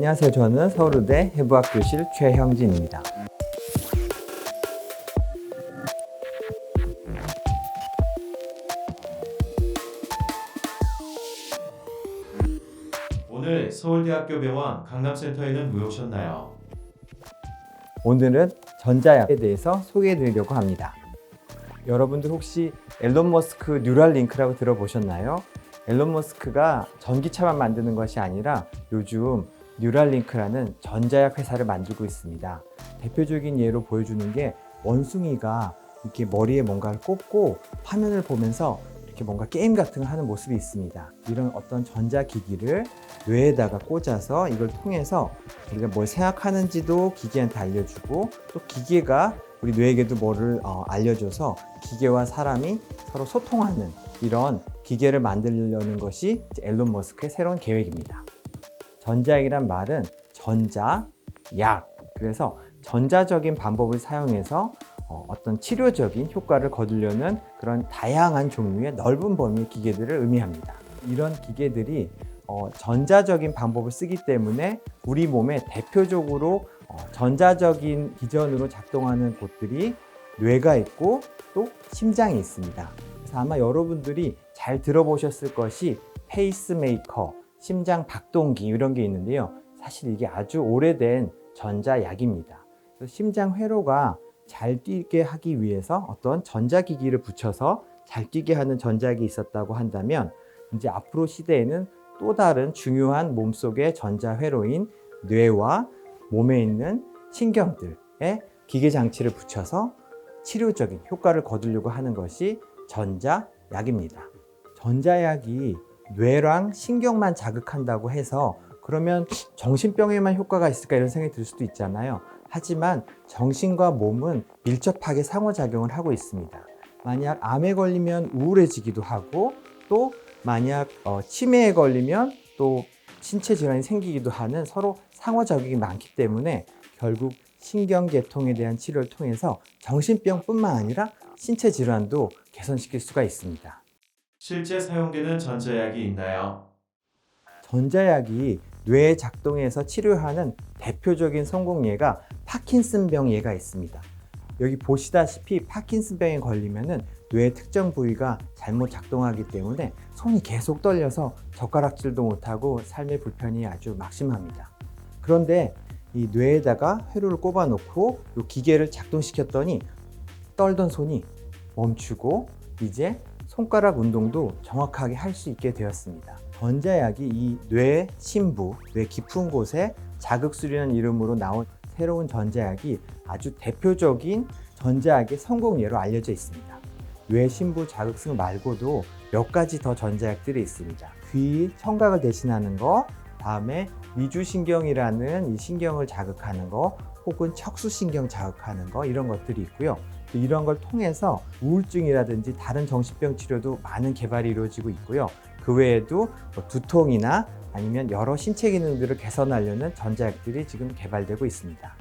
안녕하세요. 저는 서울대 해부학 교실 최형진입니다. 오늘 서울대학교 병원 강남센터에는 왜 오셨나요? 오늘은 전자약에 대해서 소개해 드리려고 합니다. 여러분들 혹시 앨런 머스크 뉴랄링크라고 들어보셨나요? 앨런 머스크가 전기차만 만드는 것이 아니라 요즘 뉴랄링크라는 전자약 회사를 만들고 있습니다. 대표적인 예로 보여주는 게 원숭이가 이렇게 머리에 뭔가를 꽂고 화면을 보면서 이렇게 뭔가 게임 같은 걸 하는 모습이 있습니다. 이런 어떤 전자기기를 뇌에다가 꽂아서 이걸 통해서 우리가 뭘 생각하는지도 기계한테 알려주고 또 기계가 우리 뇌에게도 뭐를 어, 알려줘서 기계와 사람이 서로 소통하는 이런 기계를 만들려는 것이 앨런 머스크의 새로운 계획입니다. 전자약이란 말은 전자, 약. 그래서 전자적인 방법을 사용해서 어, 어떤 치료적인 효과를 거두려는 그런 다양한 종류의 넓은 범위의 기계들을 의미합니다. 이런 기계들이 어, 전자적인 방법을 쓰기 때문에 우리 몸에 대표적으로 어, 전자적인 기전으로 작동하는 곳들이 뇌가 있고 또 심장이 있습니다. 그래서 아마 여러분들이 잘 들어보셨을 것이 페이스메이커, 심장 박동기 이런 게 있는데요. 사실 이게 아주 오래된 전자약입니다. 심장 회로가 잘 뛰게 하기 위해서 어떤 전자기기를 붙여서 잘 뛰게 하는 전자약이 있었다고 한다면 이제 앞으로 시대에는 또 다른 중요한 몸속의 전자회로인 뇌와 몸에 있는 신경들에 기계 장치를 붙여서 치료적인 효과를 거두려고 하는 것이 전자약입니다. 전자약이 뇌랑 신경만 자극한다고 해서 그러면 정신병에만 효과가 있을까 이런 생각이 들 수도 있잖아요. 하지만 정신과 몸은 밀접하게 상호작용을 하고 있습니다. 만약 암에 걸리면 우울해지기도 하고 또 만약 어, 치매에 걸리면 또 신체 질환이 생기기도 하는 서로 상호작용이 많기 때문에 결국 신경계통에 대한 치료를 통해서 정신병뿐만 아니라 신체 질환도 개선시킬 수가 있습니다. 실제 사용되는 전자약이 있나요? 전자약이 뇌 작동에서 치료하는 대표적인 성공 예가 파킨슨병 예가 있습니다. 여기 보시다시피 파킨슨병에 걸리면은 뇌 특정 부위가 잘못 작동하기 때문에 손이 계속 떨려서 젓가락질도 못하고 삶의 불편이 아주 막심합니다. 그런데 이 뇌에다가 회로를 꼽아 놓고 이 기계를 작동시켰더니 떨던 손이 멈추고 이제 손가락 운동도 정확하게 할 수 있게 되었습니다. 전자약이 이 뇌 심부, 뇌 깊은 곳에 자극술이라는 이름으로 나온 새로운 전자약이 아주 대표적인 전자약의 성공 예로 알려져 있습니다. 뇌 심부 자극술 말고도 몇 가지 더 전자약들이 있습니다. 귀 청각을 대신하는 거, 다음에 미주신경이라는 이 신경을 자극하는 거, 혹은 척수신경 자극하는 거 이런 것들이 있고요. 또 이런 걸 통해서 우울증이라든지 다른 정신병 치료도 많은 개발이 이루어지고 있고요. 그 외에도 뭐 두통이나 아니면 여러 신체 기능들을 개선하려는 전자약들이 지금 개발되고 있습니다.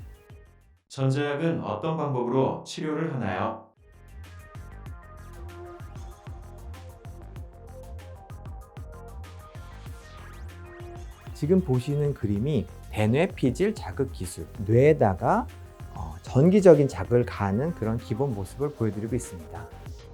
전자약은 어떤 방법으로 치료를 하나요? 지금 보시는 그림이 대뇌 피질 자극 기술, 뇌에다가 어, 전기적인 자극을 가하는 그런 기본 모습을 보여드리고 있습니다.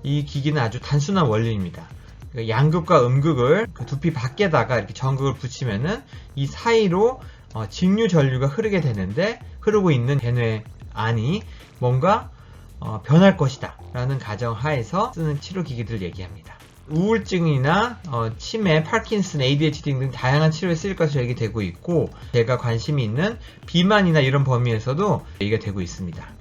이 기기는 아주 단순한 원리입니다. 그 양극과 음극을 그 두피 밖에다가 이렇게 전극을 붙이면은 이 사이로 어, 직류 전류가 흐르게 되는데 흐르고 있는 대뇌 안이 뭔가 어, 변할 것이다 라는 가정 하에서 쓰는 치료 기기들을 얘기합니다. 우울증이나 어, 치매, 파킨슨, ADHD 등 다양한 치료에 쓰일 것으로 얘기되고 있고 제가 관심이 있는 비만이나 이런 범위에서도 얘기가 되고 있습니다.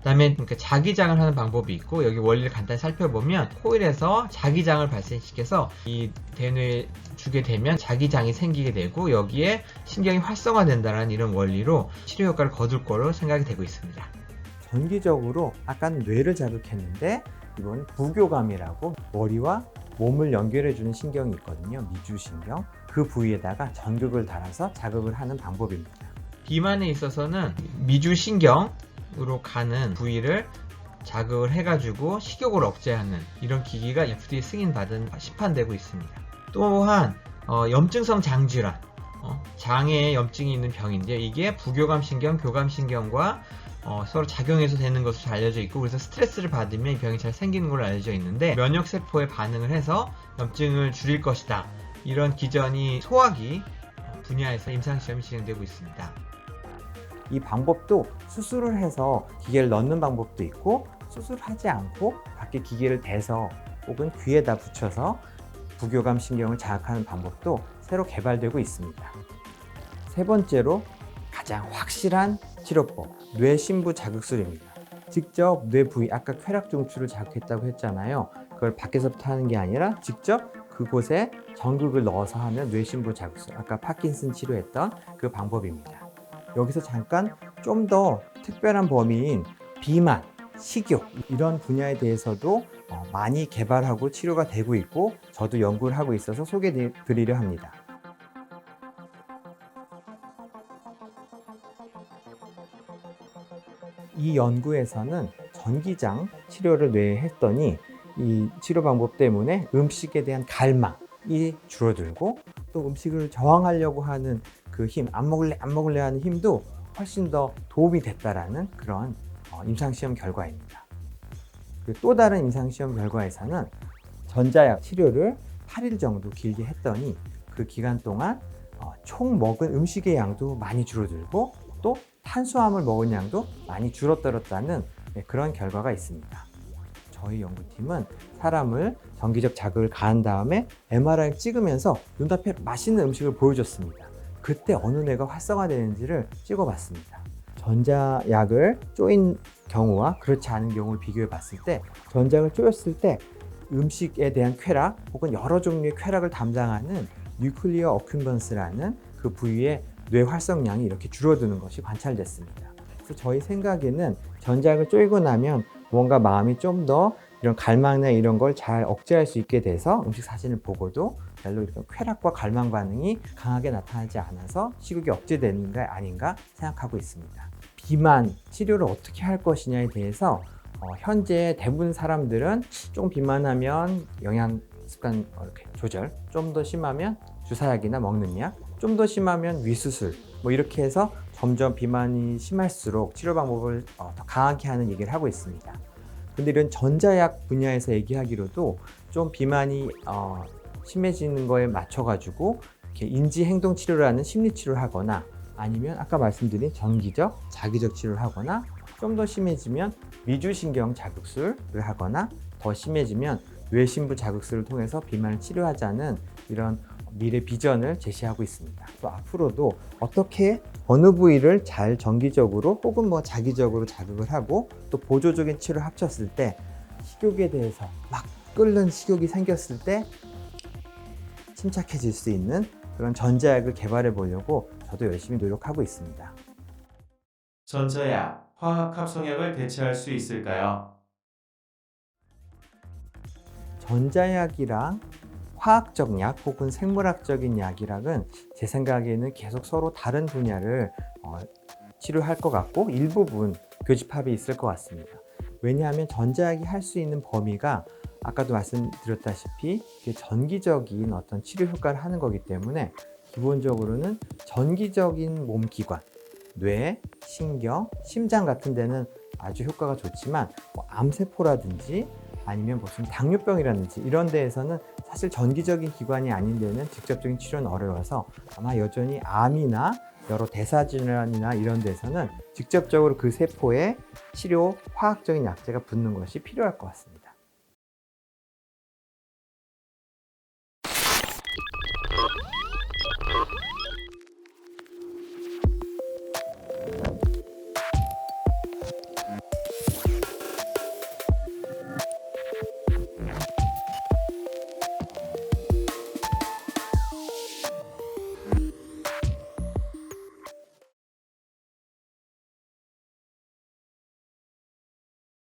그 다음에 그러니까 자기장을 하는 방법이 있고 여기 원리를 간단히 살펴보면 코일에서 자기장을 발생시켜서 이 대뇌에 주게 되면 자기장이 생기게 되고 여기에 신경이 활성화된다는 이런 원리로 치료 효과를 거둘 거로 생각이 되고 있습니다. 전기적으로 아까는 뇌를 자극했는데 이건 부교감이라고 머리와 몸을 연결해주는 신경이 있거든요. 미주신경. 그 부위에다가 전극을 달아서 자극을 하는 방법입니다. 비만에 있어서는 미주신경으로 가는 부위를 자극을 해가지고 식욕을 억제하는 이런 기기가 FDA 승인받은 시판되고 있습니다. 또한 어, 염증성 장질환 어, 장에 염증이 있는 병인데 이게 부교감신경, 교감신경과 어, 서로 작용해서 되는 것으로 잘 알려져 있고 그래서 스트레스를 받으면 이 병이 잘 생기는 걸로 알려져 있는데 면역 세포에 반응을 해서 염증을 줄일 것이다. 이런 기전이 소화기 어, 분야에서 임상 시험이 진행되고 있습니다. 이 방법도 수술을 해서 기계를 넣는 방법도 있고 수술하지 않고 밖에 기계를 대서 혹은 귀에다 붙여서 부교감 신경을 자극하는 방법도 새로 개발되고 있습니다. 세 번째로 가장 확실한 치료법, 뇌신부 자극술입니다. 직접 뇌 부위, 아까 쾌락 중추를 자극했다고 했잖아요. 그걸 밖에서부터 하는 게 아니라 직접 그곳에 전극을 넣어서 하는 뇌신부 자극술, 아까 파킨슨 치료했던 그 방법입니다. 여기서 잠깐 좀 더 특별한 범위인 비만, 식욕 이런 분야에 대해서도 어, 많이 개발하고 치료가 되고 있고 저도 연구를 하고 있어서 소개해 드리려 합니다. 이 연구에서는 전기장 치료를 뇌에 했더니 이 치료 방법 때문에 음식에 대한 갈망이 줄어들고 또 음식을 저항하려고 하는 그 힘, 안 먹을래, 안 먹을래 하는 힘도 훨씬 더 도움이 됐다라는 그런 어, 임상시험 결과입니다. 그또 다른 임상시험 결과에서는 전자약 치료를 8일 정도 길게 했더니 그 기간 동안 어, 총 먹은 음식의 양도 많이 줄어들고 또 탄수화물 먹은 양도 많이 줄어들었다는 네, 그런 결과가 있습니다. 저희 연구팀은 사람을 정기적 자극을 가한 다음에 MRI 찍으면서 눈앞에 맛있는 음식을 보여줬습니다. 그때 어느 뇌가 활성화되는지를 찍어봤습니다. 전자약을 쪼인 경우와 그렇지 않은 경우를 비교해 봤을 때 전자약을 쪼였을 때 음식에 대한 쾌락 혹은 여러 종류의 쾌락을 담당하는 뉴클리어 어큐번스라는 그 부위의 뇌 활성량이 이렇게 줄어드는 것이 관찰됐습니다. 그래서 저희 생각에는 전자약을 쪼이고 나면 뭔가 마음이 좀 더 이런 갈망이나 이런 걸 잘 억제할 수 있게 돼서 음식 사진을 보고도 별로 이런 쾌락과 갈망 반응이 강하게 나타나지 않아서 식욕이 억제되는 게 아닌가 생각하고 있습니다. 비만 치료를 어떻게 할 것이냐에 대해서 어, 현재 대부분 사람들은 좀 비만하면 영양 습관 어, 이렇게 조절, 좀 더 심하면 주사약이나 먹는 약, 좀 더 심하면 위수술, 뭐 이렇게 해서 점점 비만이 심할수록 치료 방법을 어, 더 강하게 하는 얘기를 하고 있습니다. 근데 이런 전자약 분야에서 얘기하기로도 좀 비만이 어, 심해지는 거에 맞춰가지고 이렇게 인지 행동 치료라는 심리 치료를 하거나 아니면 아까 말씀드린 전기적, 자기적 치료를 하거나 좀 더 심해지면 미주신경 자극술을 하거나 더 심해지면 뇌신부 자극술을 통해서 비만을 치료하자는 이런 미래 비전을 제시하고 있습니다. 또 앞으로도 어떻게 어느 부위를 잘 정기적으로 혹은 뭐 자기적으로 자극을 하고 또 보조적인 치료를 합쳤을 때 식욕에 대해서 막 끓는 식욕이 생겼을 때 침착해질 수 있는 그런 전자약을 개발해 보려고 저도 열심히 노력하고 있습니다. 전자약, 화학 합성약을 대체할 수 있을까요? 전자약이랑 화학적 약 혹은 생물학적인 약이랑은 제 생각에는 계속 서로 다른 분야를 어, 치료할 것 같고 일부분 교집합이 있을 것 같습니다. 왜냐하면 전자약이 할 수 있는 범위가 아까도 말씀드렸다시피 전기적인 어떤 치료 효과를 하는 거기 때문에 기본적으로는 전기적인 몸 기관, 뇌, 신경, 심장 같은 데는 아주 효과가 좋지만 뭐 암세포라든지 아니면 무슨 당뇨병이라든지 이런 데에서는 사실 전기적인 기관이 아닌 데는 직접적인 치료는 어려워서 아마 여전히 암이나 여러 대사질환이나 이런 데서는 직접적으로 그 세포에 치료 화학적인 약제가 붙는 것이 필요할 것 같습니다.